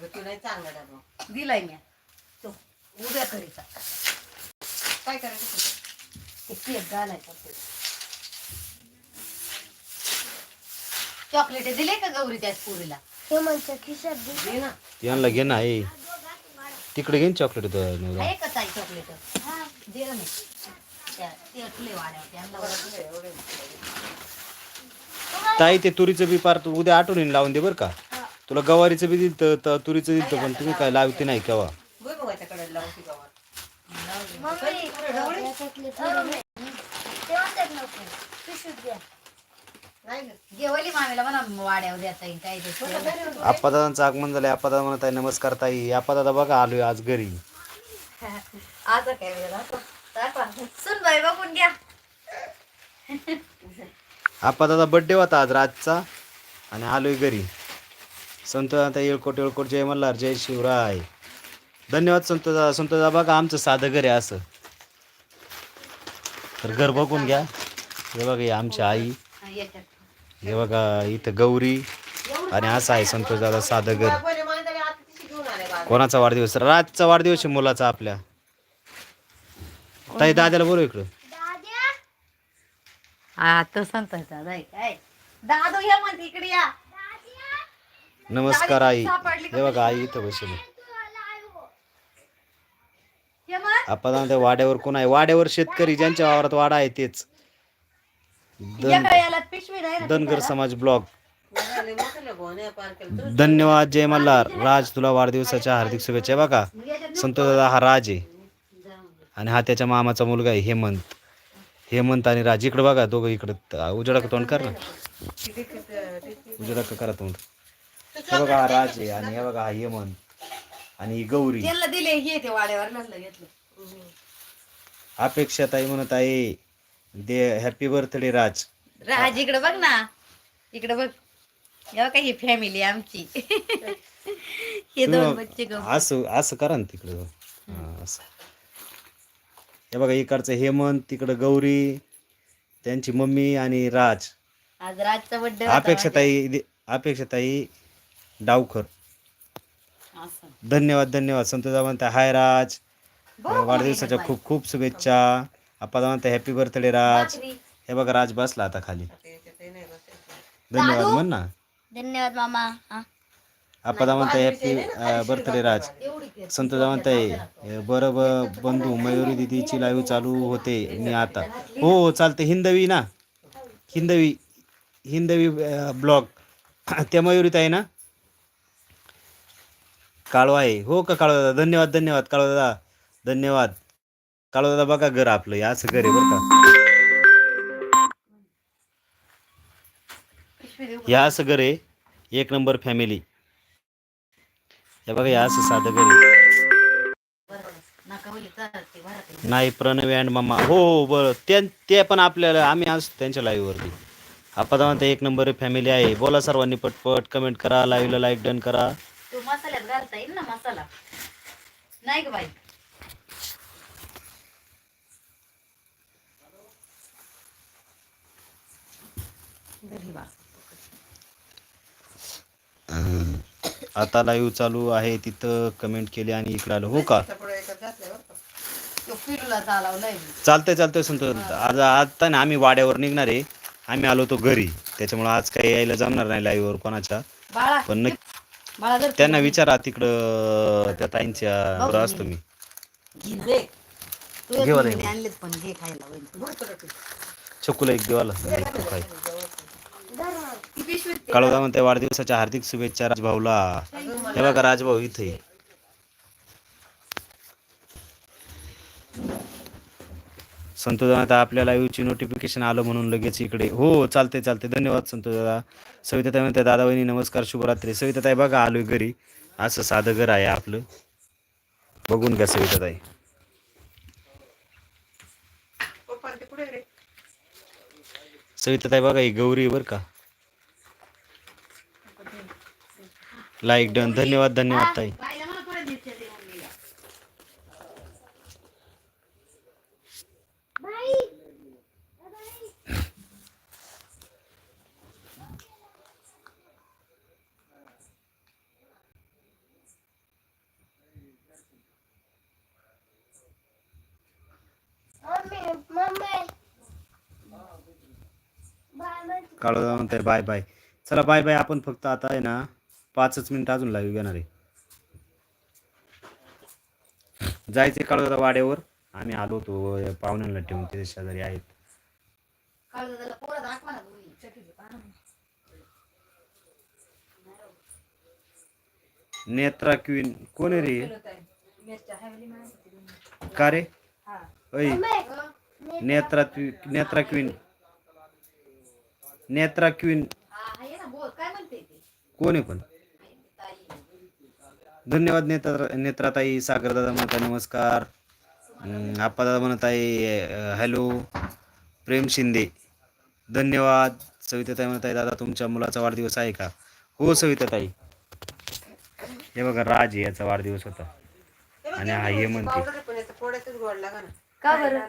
अगं तू नाही चांगला डबा. दिलाय मी. तो उद्या करीचा काय करायचं तुझं? ते केक घालायचा ते. चॉकलेट दिले का गौरी त्या पुरीला? खिशात दे. दे ना. यांना घे ना ए. तिकडे घे चॉकलेट आहे का ताई चॉकलेट दे ना. त्या- ते वाड्यावर त्यांना ताई ते तुरीचं बी पार तू उद्या आठवणीने लावून दे बरं का. तुला गवारीचं बी दिलं तर तुरीचं दिलं पण तुम्ही काय लावते नाही केव्हा? आप्पादादांचं आगमन झालंय आप्पादादा म्हणत आहे नमस्कार ताई. आप्पादादा बघा आलोय आज घरी. आता काय वेळा सुन बाई बघून घ्या. आप्पादादा बड्डे होता आज रातचा आणि आलोय घरी. संत आता येळकोट येळकोट जय मल्हार जय शिवराय. धन्यवाद संतोषा संतोषा बघा आमचं साधं घर आहे असं? तर घर बघून घ्या. हे बघा ही आमची आई. हे बघा इथं गौरी आणि असं आहे संतोष दादा साधं घर. कोणाचा वाढदिवस? रातचा वाढदिवस आहे मुलाचा आपल्या. ताई दाद्याला बोलू इकडं. दाद्या हा दादा. दादू या म्हणते इकडे या. नमस्कार आई. हे बघा आई इथं बसली. मग. आपण त्या वाड्यावर कोण आहे? वाड्यावर शेतकरी ज्यांच्या वावरात वाडा आहे तेच. धनगर समाज ब्लॉग. धन्यवाद जय मल्हार. राज तुला वाढदिवसाच्या हार्दिक शुभेच्छा. बघा संतोष दादा हा राज आहे. आणि हा त्याच्या मामाचा मुलगा आहे हेमंत. हेमंत आणि राज. इकडे बघा दोघं इकडं उजेडा तोंड कर ना. उजेडा करा तोंड. हे बघा हा राज आहे आणि हे बघा हा हेमंत आणि ही गौरी. त्यांना दिले हे ते वाड्यावर नसलं घेतलं. अपेक्षा ताई म्हणत आहे दे हॅपी बर्थडे राज. राज इकडे बघ ना. इकडे बघ. काय ही फॅमिली आमची. हे दोन बच्चे गं. असं असं करा ना तिकडं. हा, असं. हे बघा इकडचं हेमंत तिकडं गौरी त्यांची मम्मी आणि राज. आज राजचा बड्डे अपेक्षाताई अपेक्षाताई डावकर असं. धन्यवाद धन्यवाद. संतोषा म्हणता हाय राज. वाढदिवसाच्या खूप खूप शुभेच्छा. आपण म्हणता हॅपी बर्थडे राज. हे बघा राज बसला आता खाली. धन्यवाद म्हण ना. धन्यवाद मामा. आपण म्हणता हॅपी बर्थडे राज. संतोषा म्हणताय बरं बंधू मयुरी दिदीची लाईव्ह चालू होते. मी आता. हो हो चालते. हिंदवी ना. हिंदवी हिंदवी ब्लॉग त्या मयुरीत आहे ना? काळवा आहे हो का काळवा दादा धन्यवाद धन्यवाद काळवा दादा धन्यवाद. काळवा दादा बघा घर आपलं हे असं घर आहे बरं का. हे असं घर आहे. एक नंबर फॅमिली हे बघा हे असं साधं घर आहे. नाही प्रणवी अँड मामा. हो, हो बरं. ते ते पण आपल्याला आम्ही आज त्यांच्या लाईव्हवरती आपण एक नंबर फॅमिली आहे. बोला सर्वांनी पटपट कमेंट करा लाईव्हला लाईक डन करा. तो मसाल्यात घालता येईल ना मसाला? नाही ग बाई. आता लाईव्ह चालू आहे तिथं कमेंट केली आणि इकडे आलो. हो का. चालतंय चालतंय संतो आज आता ना आम्ही वाड्यावर निघणार आहे. आम्ही आलो तो घरी. त्याच्यामुळे आज काही यायला जमणार नाही लाईव्हवर कोणाच्या. पण नक्की जर त्यांना विचारा तिकडं त्या ताईंच्या बरं असतो मी. रे. तू वाला एक आणलेत पण घे खायला होईल. चकुला एक देवाला काळोदा म्हणते वाढदिवसाच्या हार्दिक शुभेच्छा राजभाऊला. हे बघा राजभाऊ इथे दादा आपल्याला लाईव्हची नोटिफिकेशन आलं म्हणून लगेच इकडे. हो चालते चालते धन्यवाद संतोष दादा. सविताताई म्हणते दादा वहिनी नमस्कार शुभरात्री. सविताताई बघा आलोय घरी. असं साधं घर आहे आपलं. बघून घ्या सविताताई. सविताताई बघा ही गौरी बर का. लाईक डन धन्यवाद धन्यवाद ताई बाईला मला परत दिसते ते मम्मीला. काळोदा म्हणताय बाय बाय. चला बाय बाय आपण फक्त आता आहे ना पाचच मिनिटं अजून लाईव्ह घेणार आहे. जायचे काळोदा वाड्यावर. आम्ही आलो होतो पाहुण्यांना ठेवून ते शेजारी आहेत. नेत्रा क्वीन कोण आहे रे. का रे? हा. नेत्रा नेत्रा क्वीन. नेत्रा क्वीन. हा, आहे ना बोल काय म्हणते ते? कोण आहे पण ताई धन्यवाद नेत्र नेत्राताई सागरदादा म्हणत आहे नमस्कार. अं, आप्पादादा म्हणत आहे हॅलो. प्रेम शिंदे धन्यवाद. सविताताई म्हणत आहे दादा तुमच्या मुलाचा वाढदिवस आहे का? हो सविताताई. हे बघा राज याचा वाढदिवस होता. हे आणि हा हे म्हणते. का बरं?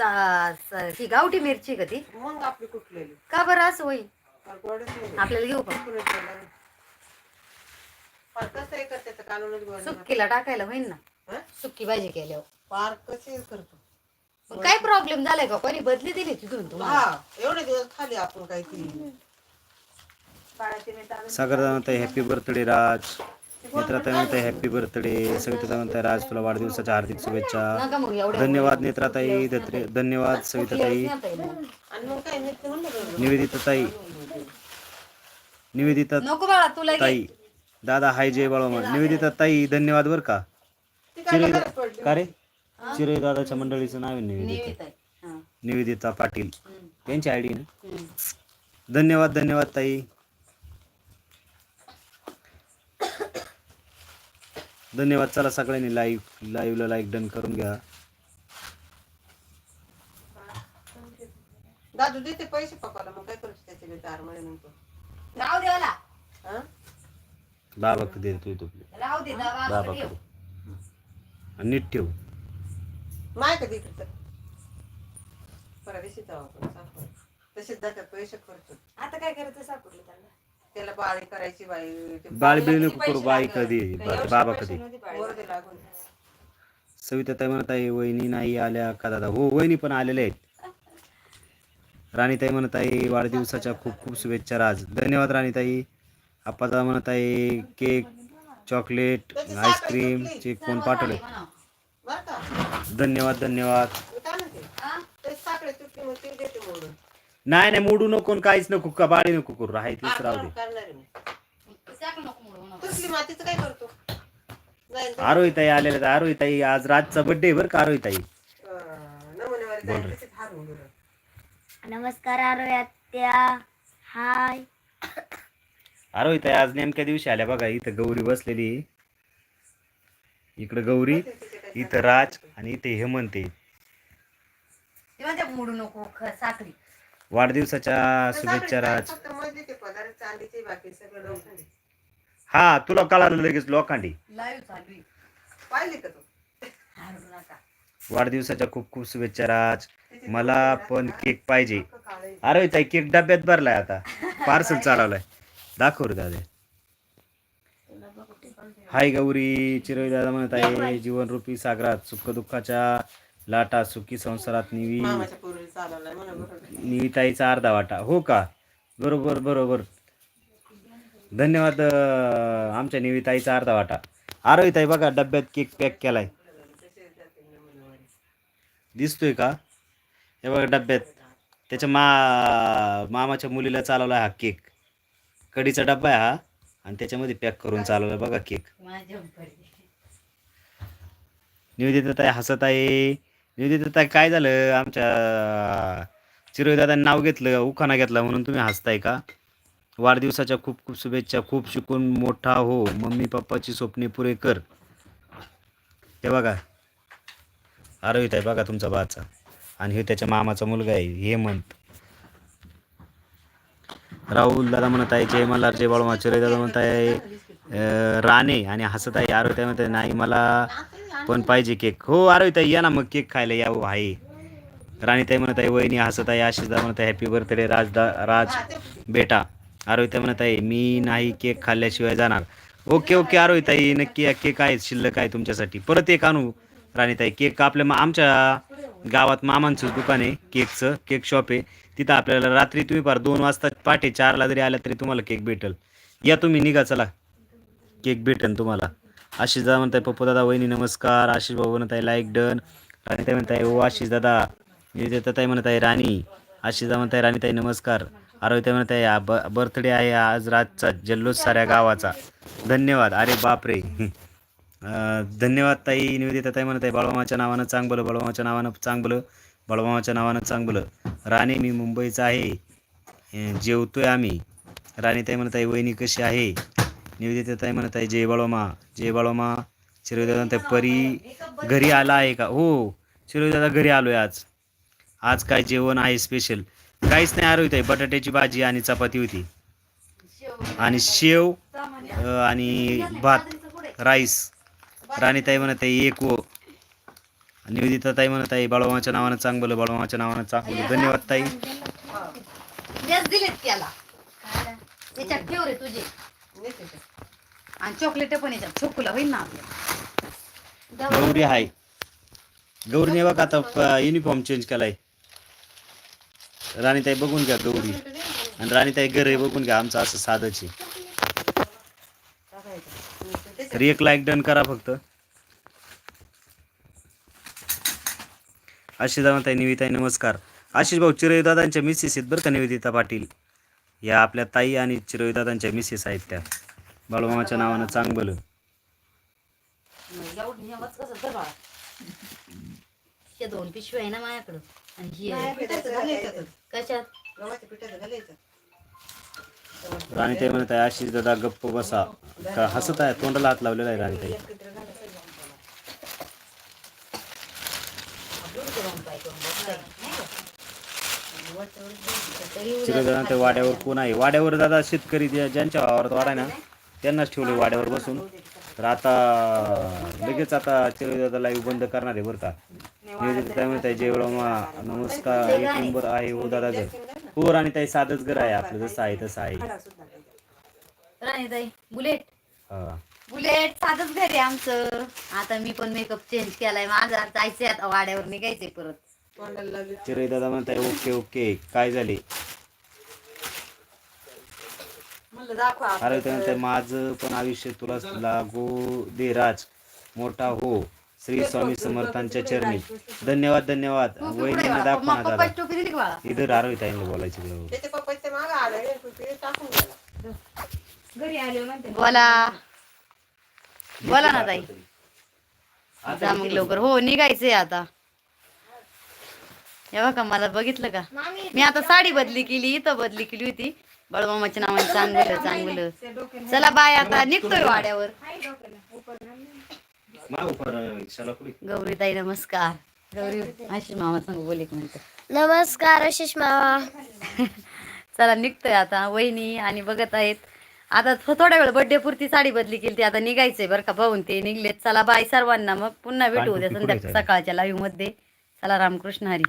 ही गावठी मिरची का ती? मग आपली कुठलेली? का बरं असं होईल आपल्याला घेऊ लागत. सुक्कीला टाकायला होईल ना? सुक्की भाजी केल्यावर. कसे करतो? काय प्रॉब्लेम झालाय का? कोणी बदली दिली तिथून तुम्हाला? हा एवढे दिवस खाली आपण काहीतरी. आहे हॅपी बर्थडे राज. नेत्राताई म्हणत आहे हॅपी बर्थडे सविताताई म्हणत आहे राज तुला वाढदिवसाच्या हार्दिक शुभेच्छा. धन्यवाद नेत्राताई दत्रे धन्यवाद सविताताई. निवेदिताताई. निवेदिता नको बाळा तुला घे. ताई. दादा हाय जय बाळामण निवेदिता ताई धन्यवाद बर का? चिरे का रे? चिरे दादाच्या मंडळीचं नाव आहे निवेदिता. निवेदिता पाटील. त्यांची आयडी ना. धन्यवाद धन्यवाद ताई. धन्यवाद. चला सगळ्यांनी लाईव्ह लाईव्हला लाईक डन करून घ्या. दादू देते पैसे पकवायला मग काय करतो त्याचे मी दार म्हणे म्हणतो राहू दे मला. हा? बाबा कधी देतोय तो राहू दे बाबा ठेव. कधी आणि नीट ठेव. माय कधी. तसेच जातात पैसे खर्च. आता काय करायचं सापडलं त्याला त्याला बाळी करायची बाई ते बाळ बिळ बाळीला नको करू बाई? कधी? बा- बाबा कधी? लागून. सविता ताई म्हणत आहे वहिनी नाही आल्या का दादा? हो वहिनी पण आलेल्या आहेत. राणीताई म्हणत आहे वाढदिवसाच्या खूप खूप शुभेच्छा राज धन्यवाद राणीताई. आप्पादा म्हणत आहे केक चॉकलेट आईस्क्रीम चे कोण पाठवले बरं का? धन्यवाद धन्यवाद. हा? ते मग ती देते मोडून नाही नाही मोडू नको आणि काहीच नको का बाळी नको करू राहाय तीच राहू दे. करणार आहे मी टाक नको म्हणून नको. तसली मातीचं काय करतो? जाईल आरोहीताई आलेल्या आहेत आरोहीताई आज राजचा बर्थडे बरं का आरोहीताई? जाईल तसेच गेलं नमस्कार आरोग्या हाय. आरोहीताई आज नेमक्या दिवशी आल्या बघा इथं गौरी बसलेली आहे. इकडं गौरी इथं राज आणि इथे हेमंत आहे. मोडू नको ख- साखरी वाढदिवसाच्या शुभेच्छा राज. फक्त मजली ते पदार्थ चांदीचे बाकी सगळं लोखंडी. हा तुला कळालं लगेच लोखंडी. लाईव्ह चालू आहे. पाहिले का तू? हारू नका. वाढदिवसाच्या खूप खूप शुभेच्छा राज. मला पण केक पाहिजे. अरे ताई केक डब्यात भरलाय आता. पार्सल चालवलाय. दाखव रे दादा. हाय गौरी चिरवी दादा म्हणत आहे जीवनरूपी सागरात सुख दुःखाच्या लाटा सुखी संसारात निवी चालवलाय निविताईचा अर्धा वाटा. हो का? बरोबर बरोबर. धन्यवाद आमच्या निविताईचा अर्धा वाटा. आरोहिताई बघा डब्यात केक पॅक केलाय. दिसतोय का? हे बघा डब्यात. त्याच्या मा मामाच्या मुलीला चालवला हा केक. कडीचा डब्बा आहे हा. आणि त्याच्यामध्ये पॅक करून चालवला बघा केक. निवेदिता ताई हसत आहे. निवेदिता काय झालं? आमच्या चिरोई नाव घेतलं उखाणा घेतला म्हणून तुम्ही हसताय का? वाढदिवसाच्या खूप खूप शुभेच्छा खूप शिकून मोठा हो. मम्मी पप्पाची स्वप्ने पुरे कर. हे बघा. आरोहित आहे बघा तुमचा बाचा. आणि हे त्याच्या मामाचा मुलगा आहे हेमंत. राहुल दादा म्हणत आहे जय मल्हार जय बाळमा चिरोई दादा म्हणत आहे राणे. आणि हसत आहे आरोहित म्हणत आहे नाही मला पण पाहिजे केक. हो आरोहिताई या ना मग केक खायला या हो आहे राणीताई म्हणत आहे वहिनी हसत आहे आशिषदा म्हणत आहे हॅपी बर्थडे राजदा राज बेटा. आरोहिताई म्हणत आहे मी नाही केक खाल्ल्याशिवाय जाणार. ओके ओके आरोहिताई नक्की या केक आहे शिल्लक आहे तुमच्यासाठी. परत एक आणू राणीताई. केक आपल्या मा- आमच्या गावात मामांचं दुकान आहे केकचं केक शॉप आहे. तिथं आपल्याला रात्री तुम्ही फार दोन वाजता पाठे चारला जरी आल्या तरी तुम्हाला केक भेटेल. या तुम्ही निघा चला. केक भेटेल तुम्हाला. आशिष दादा म्हणताय पप्पू दादा वहिनी नमस्कार. आशिष भाऊ म्हणत आहे लाईक डन राणीताई म्हणताय ओ आशिष दादा. ताई म्हणत आहे राणी. आशिष दादा म्हणताय राणीताई नमस्कार. आरोग्यताई म्हणत आहे ब बर्थडे आहे आज रातचा जल्लोष साऱ्या गावाचा. धन्यवाद. अरे बापरे. धन्यवाद ताई निवेदिता ताई म्हणत आहे बाळमामाच्या नावानं चांगलं बाळमामाच्या नावानं चांगलं बाळमामाच्या नावानं चांगलं. राणी मी मुंबईचा आहे. जेवतोय आम्ही. राणीताई म्हणत आहे वहिनी कशी आहे? निवेदिता ताई म्हणत आहे जय बाळोमा जय बाळोमा. शिरोदादा परी घरी आला आहे का? हो शिरोदादा घरी आलोय आज. आज काय जेवण आहे स्पेशल काहीच नाही आरोग्य ताई बटाट्याची भाजी आणि चपाती होती. आणि शेव आणि भात राईस. राणीताई म्हणत आहे एक व निवेदिता ताई म्हणत आहे बाळोमाच्या नावानं चांगलं बाळोमाच्या नावानं चांगलं धन्यवाद ताई. दिलेत त्याला. आणि चॉकलेट पण याच्यात छोकुला होईल ना आपल्या गौरी हाय. गौरीने बघा आता युनिफॉर्म चेंज केलाय. राणीताई बघून घ्या गौरी. आणि राणीताई घर आहे बघून घ्या आमचं असं साधंच आहे. तर एक लाईक डन करा फक्त. आशिष दादाताई निविताई नमस्कार. आशिष भाऊ चिरई दादांच्या मिसेस आहेत बरं का निवेदिता पाटील? या आपल्या ताई आणि चिरई दादांच्या मिसेस आहेत त्या. बाळूमामाच्या नावानं चांगलं हे दोन पिशवी आहे ना माझ्याकडं. आणि ही आहे. कशात. राणीताई म्हणत आहे आशिष दादा गप्प बसा. का हसत आहे? तोंडाला हात लावलेला आहे राणीताई. चिरदादा ते वाड्यावर कोण आहे? वाड्यावर दादा शेतकरी ज्या- ज्यांच्या वावरात वाडा आहे ना त्यांनाच ठेवले वाड्यावर बसून. तर आता लगेच आता चिरदादा लाईव्ह बंद करणार आहे बरं का? निवेदिता काय म्हणत आहे जेवळमा नमस्कार एक नंबर आहे हो दादा घर हो राणीताई साधंच घर आहे आपलं जसं आहे तसं आहे. राणीताई बुलेट. हा. बुलेट साधच घर आहे आमचं. आता मी पण मेकअप चेंज केलाय माझा जायचंय आता वाड्यावर निघायचंय परत. चिरई दादा म्हणत आहे ओके ओके काय झाले? अरे ते म्हणते माझं पण आयुष्य तुला लागू दे राज. मोठा हो. श्री स्वामी समर्थांच्या चरणी. धन्यवाद धन्यवाद. वहिनींना दाखवा ना दादा. पप्पाची टोपी दिली का बाळा इथं आरोग्य ताईंना बोलायचं इकडं. त्याच्या पप्पाच्या मागं आलं रे, तू ते टाकून गेला. बोला. बोला ना ताई. जा मग लवकर. हो निघायचंय आता. हे बघा मला बघितलं का? मी आता साडी बदली केली इथं बदली केली होती. बळमामाच्या नावाने चांगलं चांगलं. चला बाय आता निघतोय वाड्यावर? गौरी ताई नमस्कार. गौरी आशिष मामा सांग बोल एक मिनिट. नमस्कार आशिष मामा. चला निघतोय आता वहिनी आणि बघत आहेत. आता थो- थोड्या वेळ बर्थडे पुरती साडी बदली केली ती आता निघायचंय बरं का भाऊन ते निघलेत. चला बाय सर्वांना मग पुन्हा भेटू उद्या संध्याकाळ सकाळच्या लाईव्हमध्ये. चला रामकृष्ण हरी.